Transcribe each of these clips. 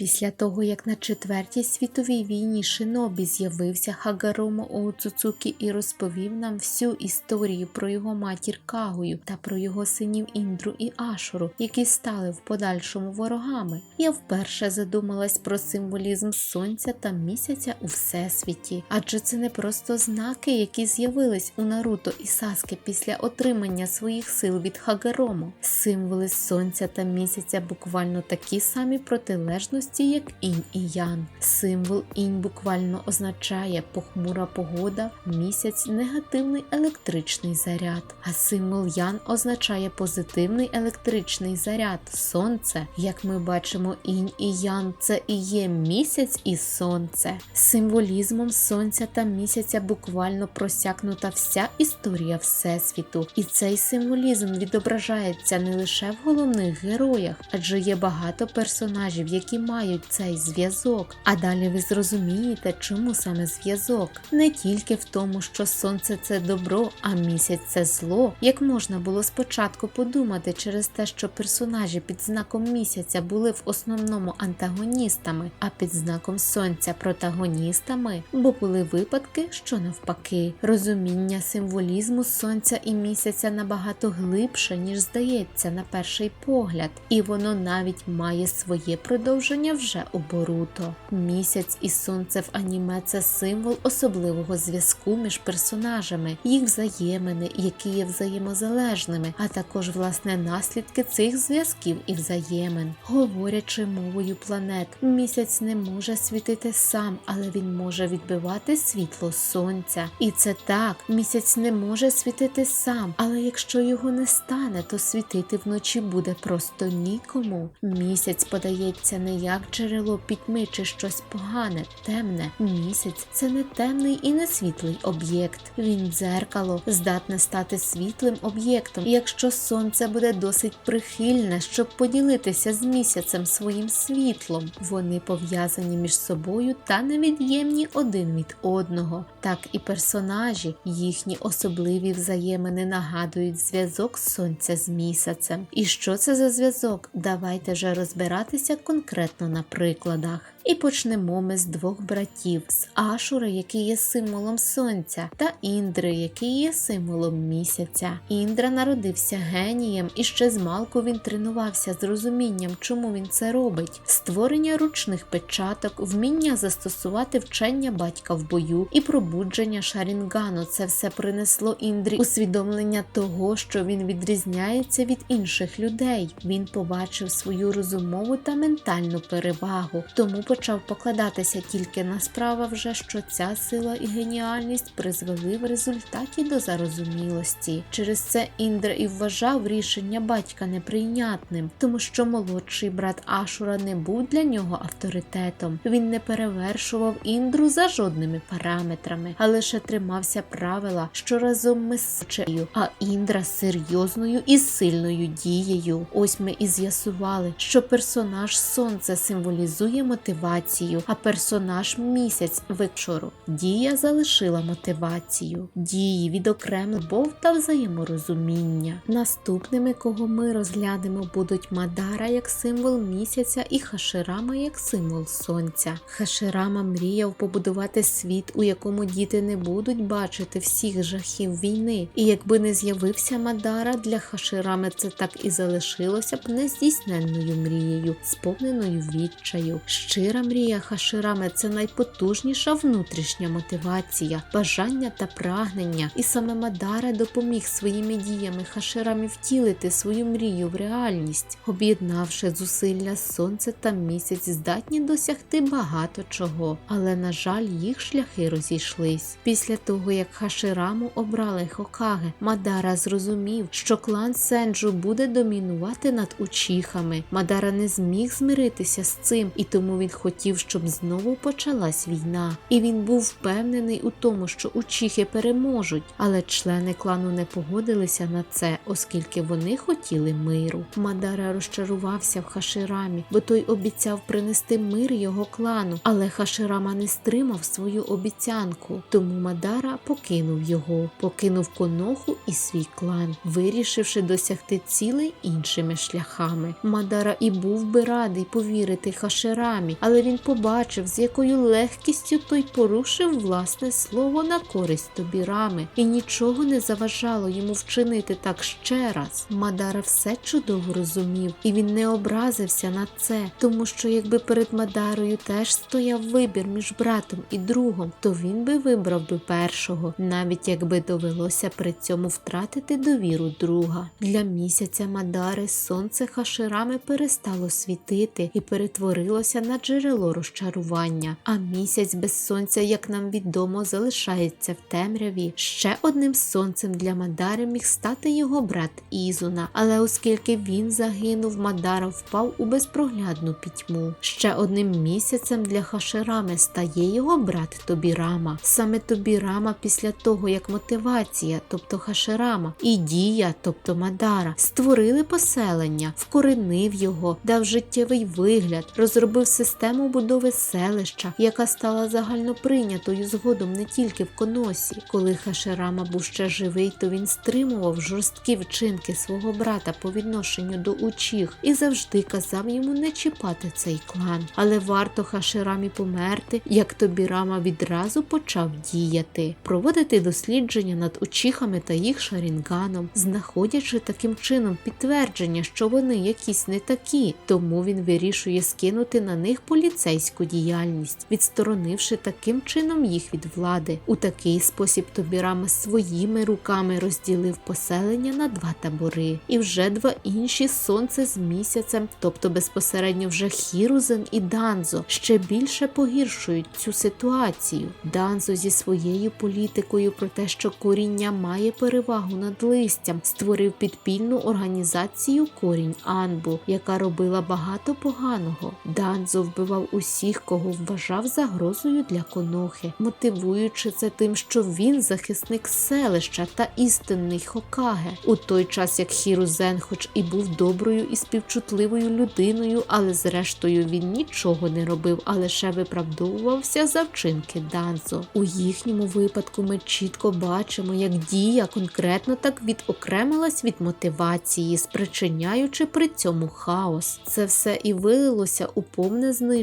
Після того, як на четвертій світовій війні Шинобі з'явився Хагаромо Оуцуцукі і розповів нам всю історію про його матір Кагую та про його синів Індру і Ашуру, які стали в подальшому ворогами, я вперше задумалась про символізм сонця та місяця у всесвіті, адже це не просто знаки, які з'явились у Наруто і Саске після отримання своїх сил від Хагаромо. Символи сонця та місяця буквально такі самі протилежності, як інь і ян. Символ інь буквально означає похмура погода, місяць негативний електричний заряд, а символ ян означає позитивний електричний заряд, сонце. Як ми бачимо, інь і ян це і є місяць і сонце. Символізмом сонця та місяця буквально просякнута вся історія Всесвіту, і цей символізм відображається не лише в головних героях, адже є багато персонажів, які мають цей зв'язок. А далі ви зрозумієте, чому саме зв'язок. Не тільки в тому, що сонце це добро, а місяць це зло, як можна було спочатку подумати через те, що персонажі під знаком місяця були в основному антагоністами, а під знаком сонця протагоністами, бо були випадки, що навпаки, розуміння символізму сонця і місяця набагато глибше, ніж здається на перший погляд, і воно навіть має своє продовження вже у Боруто. Місяць і сонце в аніме це символ особливого зв'язку між персонажами, їх взаємини, які є взаємозалежними, а також власне наслідки цих зв'язків і взаємин. Говорячи мовою планет, місяць не може світити сам, але він може відбивати світло сонця. І це так, місяць не може світити сам, але якщо його не стане, то світити вночі буде просто нікому. Місяць подається не як джерело пітьми чи щось погане, темне. Місяць це не темний і не світлий об'єкт. Він дзеркало, здатне стати світлим об'єктом, якщо сонце буде досить прихильне, щоб поділитися з місяцем своїм світлом. Вони пов'язані між собою та невід'ємні один від одного. Так і персонажі, їхні особливі взаємини нагадують зв'язок сонця з місяцем. І що це за зв'язок? Давайте вже розбиратися конкретно на прикладах. І почнемо ми з двох братів: з Ашура, який є символом сонця, та Індри, який є символом місяця. Індра народився генієм, і ще з малку він тренувався з розумінням, чому він це робить: створення ручних печаток, вміння застосувати вчення батька в бою і пробудження Шарінгану. Це все принесло Індрі усвідомлення того, що він відрізняється від інших людей. Він побачив свою розумову та ментальну перевагу, тому почав покладатися тільки на справа вже, що ця сила і геніальність призвели в результаті до зарозумілості. Через це Індра і вважав рішення батька неприйнятним, тому що молодший брат Ашура не був для нього авторитетом. Він не перевершував Індру за жодними параметрами, а лише тримався правила, що разом ми сичею, а Індра серйозною і сильною дією. Ось ми і з'ясували, що персонаж сонце символізує мотивацію, а персонаж місяць вечору. Дія залишила мотивацію, дії відокремили любов та взаєморозуміння. Наступними, кого ми розглянемо, будуть Мадара як символ місяця і Хаширама як символ сонця. Хаширама мріяв побудувати світ, у якому діти не будуть бачити всіх жахів війни. І якби не з'явився Мадара, для Хаширами це так і залишилося б нездійсненною мрією, сповненою відчаю. Щира мрія Хаширами це найпотужніша внутрішня мотивація, бажання та прагнення. І саме Мадара допоміг своїми діями Хаширамі втілити свою мрію в реальність, об'єднавши зусилля сонце та місяць, здатні досягти багато чого. Але, на жаль, їх шляхи розійшлись. Після того, як Хашираму обрали Хокаге, Мадара зрозумів, що клан Сенджу буде домінувати над учіхами. Мадара не зміг змиритися з цим, і тому він хотів, щоб знову почалась війна. І він був впевнений у тому, що учіхи переможуть, але члени клану не погодилися на це, оскільки вони хотіли миру. Мадара розчарувався в Хаширамі, бо той обіцяв принести мир його клану, але Хаширама не стримав свою обіцянку. Тому Мадара покинув його, покинув коноху і свій клан, вирішивши досягти цілей іншими шляхами. Мадара і був би радий повірити вірити Хашерамі, але він побачив, з якою легкістю той порушив власне слово на користь Тобірами, і нічого не заважало йому вчинити так ще раз. Мадара все чудово розумів, і він не образився на це, тому що якби перед Мадарою теж стояв вибір між братом і другом, то він би вибрав би першого, навіть якби довелося при цьому втратити довіру друга. Для місяця Мадари сонце хаширами перестало світити і перетворилося на джерело розчарування. А місяць без сонця, як нам відомо, залишається в темряві. Ще одним сонцем для Мадари міг стати його брат Ізуна, але оскільки він загинув, Мадара впав у безпроглядну пітьму. Ще одним місяцем для Хаширами стає його брат Тобірама. Саме Тобірама після того, як мотивація, тобто Хаширама, і дія, тобто Мадара, створили поселення, вкоренив його, дав життєвий вигляд, розробив систему будови селища, яка стала загально прийнятою згодом не тільки в коносі. Коли Хаширама був ще живий, то він стримував жорсткі вчинки свого брата по відношенню до учих і завжди казав йому не чіпати цей клан. Але варто Хаширамі померти, як Тобірама відразу почав діяти, проводити дослідження над учихами та їх шарінганом, знаходячи таким чином підтвердження, що вони якісь не такі, тому він вирішує скинути на них поліцейську діяльність, відсторонивши таким чином їх від влади. У такий спосіб Тобірама своїми руками розділив поселення на два табори, і вже два інші сонце з місяцем, тобто безпосередньо вже Хірузен і Данзо, ще більше погіршують цю ситуацію. Данзо зі своєю політикою про те, що коріння має перевагу над листям, створив підпільну організацію Корінь Анбу, яка робила багато поганого. Данзо вбивав усіх, кого вважав загрозою для конохи, мотивуючи це тим, що він захисник селища та істинний Хокаге. У той час як Хірузен, хоч і був доброю і співчутливою людиною, але зрештою він нічого не робив, а лише виправдовувався за вчинки Данзо. У їхньому випадку ми чітко бачимо, як дія конкретно так відокремилась від мотивації, спричиняючи при цьому хаос. Це все і вилилося у повне знищення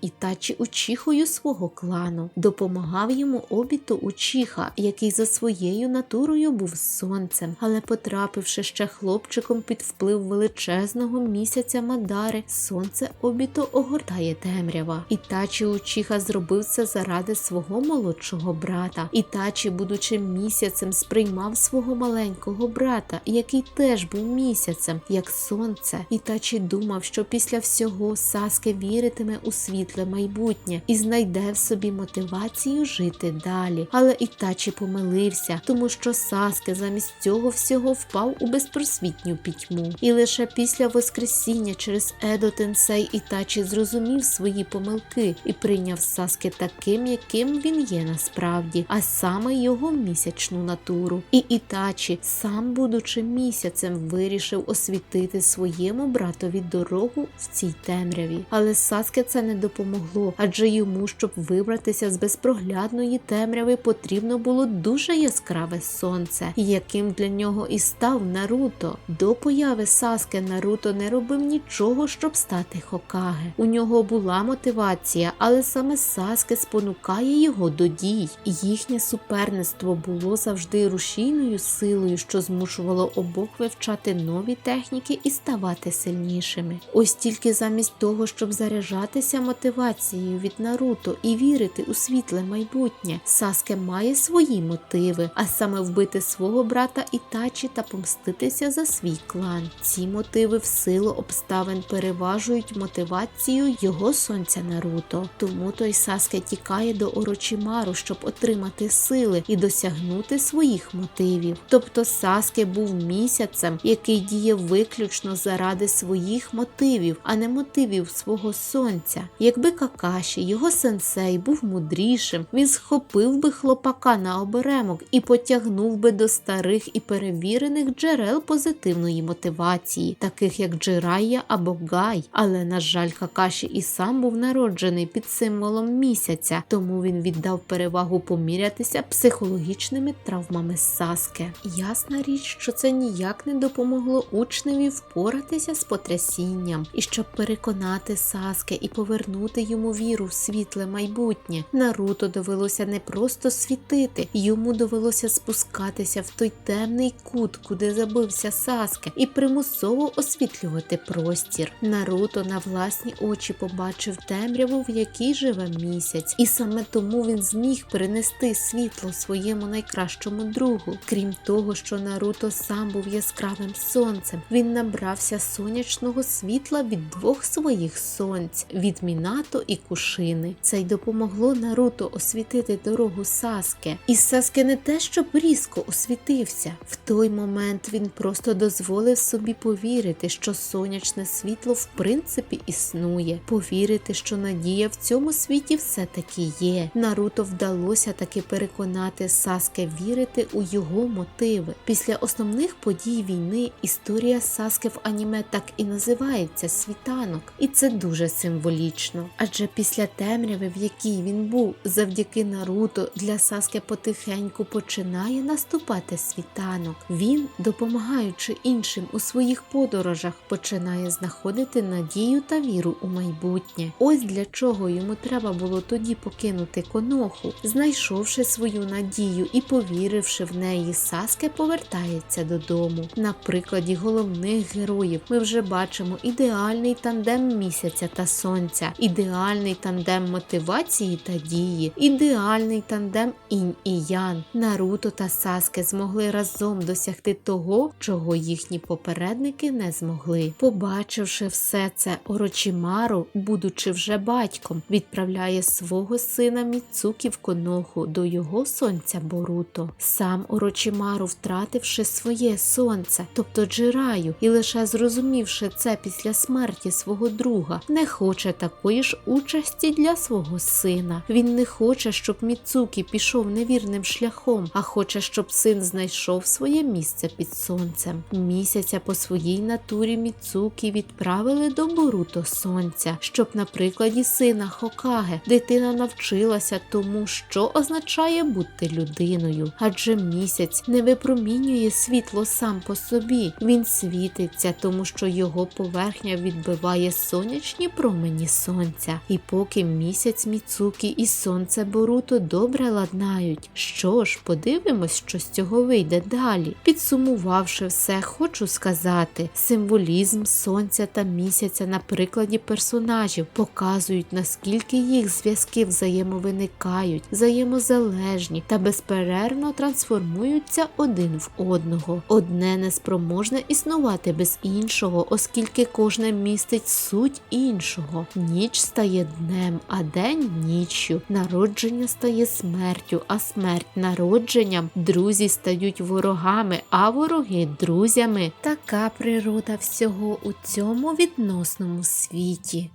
Ітачі Учіхою свого клану. Допомагав йому обіту Учіха, який за своєю натурою був сонцем, але потрапивши ще хлопчиком під вплив величезного місяця Мадари, сонце обіто огортає темрява. Ітачі Учіха зробив це заради свого молодшого брата. Ітачі, будучи місяцем, сприймав свого маленького брата, який теж був місяцем, як сонце. Ітачі думав, що після всього Саске віритиме у світле майбутнє і знайде в собі мотивацію жити далі. Але Ітачі помилився, тому що Саске замість цього всього впав у безпросвітню пітьму. І лише після Воскресіння через Едо Тенсей Ітачі зрозумів свої помилки і прийняв Саске таким, яким він є насправді, а саме його місячну натуру. І Ітачі, сам будучи місяцем, вирішив освітити своєму братові дорогу в цій темряві. Але Саске це не допомогло, адже йому, щоб вибратися з безпроглядної темряви, потрібно було дуже яскраве сонце, яким для нього і став Наруто. До появи Саске Наруто не робив нічого, щоб стати Хокаге. У нього була мотивація, але саме Саске спонукає його до дій. Їхнє суперництво було завжди рушійною силою, що змушувало обох вивчати нові техніки і ставати сильнішими. Ось тільки замість того, щоб заряджатися мотивацією від Наруто і вірити у світле майбутнє, Саске має свої мотиви, а саме вбити свого брата Ітачі та помститися за свій клан. Ці мотиви в силу обставин переважують мотивацію його сонця Наруто. Тому той Саске тікає до Орочимару, щоб отримати сили і досягнути своїх мотивів. Тобто Саске був місяцем, який діє виключно заради своїх мотивів, а не мотивів свого сонця. Якби Какаші, його сенсей, був мудрішим, він схопив би хлопака на оберемок і потягнув би до старих і перевірених джерел позитивної мотивації, таких як Джирая або Гай. Але, на жаль, Какаші і сам був народжений під символом місяця, тому він віддав перевагу помірятися психологічними травмами Саске. Ясна річ, що це ніяк не допомогло учневі впоратися з потрясінням, і щоб переконати Саске і повернути йому віру в світле майбутнє. Наруто довелося не просто світити, йому довелося спускатися в той темний кут, куди забився Саске, і примусово освітлювати простір. Наруто на власні очі побачив темряву, в якій живе місяць, і саме тому він зміг перенести світло своєму найкращому другу. Крім того, що Наруто сам був яскравим сонцем, він набрався сонячного світла від двох своїх сонць від Мінато і Кушини. Це й допомогло Наруто освітити дорогу Саске. І Саске не те, щоб різко освітився. В той момент він просто дозволив собі повірити, що сонячне світло в принципі існує, повірити, що надія в цьому світі все-таки є. Наруто вдалося таки переконати Саске вірити у його мотиви. Після основних подій війни історія Саске в аніме так і називається світанок, і це дуже символічно. Адже після темряви, в якій він був, завдяки Наруто для Саске потихеньку починає наступати світанок. Він, допомагаючи іншим у своїх подорожах, починає знаходити надію та віру у майбутнє. Ось для чого йому треба було тоді покинути коноху, знайшовши свою надію і повіривши в неї, Саске повертається додому. На прикладі головних героїв ми вже бачимо ідеальний тандем місяця та сонця, ідеальний тандем мотивації та дії, ідеальний тандем інь і ян. Наруто та Саске змогли разом досягти того, чого їхні попередники не змогли. Побачивши все це, Орочімару, будучи вже батьком, відправляє свого сина Міцукі в коноху до його сонця Боруто. Сам Орочімару, втративши своє сонце, тобто Джираю, і лише зрозумівши це після смерті свого друга, не хоче такої ж участі для свого сина. Він не хоче, щоб Міцукі пішов невірним шляхом, а хоче, щоб син знайшов своє місце під сонцем. Місяця по своїй натурі Міцукі відправили до Боруто сонця, щоб на прикладі сина Хокаге дитина навчилася тому, що означає бути людиною. Адже місяць не випромінює світло сам по собі. Він світиться, тому що його поверхня відбиває сонячні промені сонця. І поки місяць Міцукі і сонце Боруто добре ладнають. Що ж, подивимось, що з цього вийде далі. Підсумувавши все, хочу сказати: символізм сонця та місяця на прикладі персонажів показують, наскільки їх зв'язки взаємовиникають, взаємозалежні та безперервно трансформуються один в одного. Одне неспроможне існувати без іншого, оскільки кожне містить суть іншого. Ніч стає днем, а день ніччю. Народження стає смертю, а смерть народженням. Друзі стають ворогами, а вороги друзями. Така природа всього у цьому відносному світі.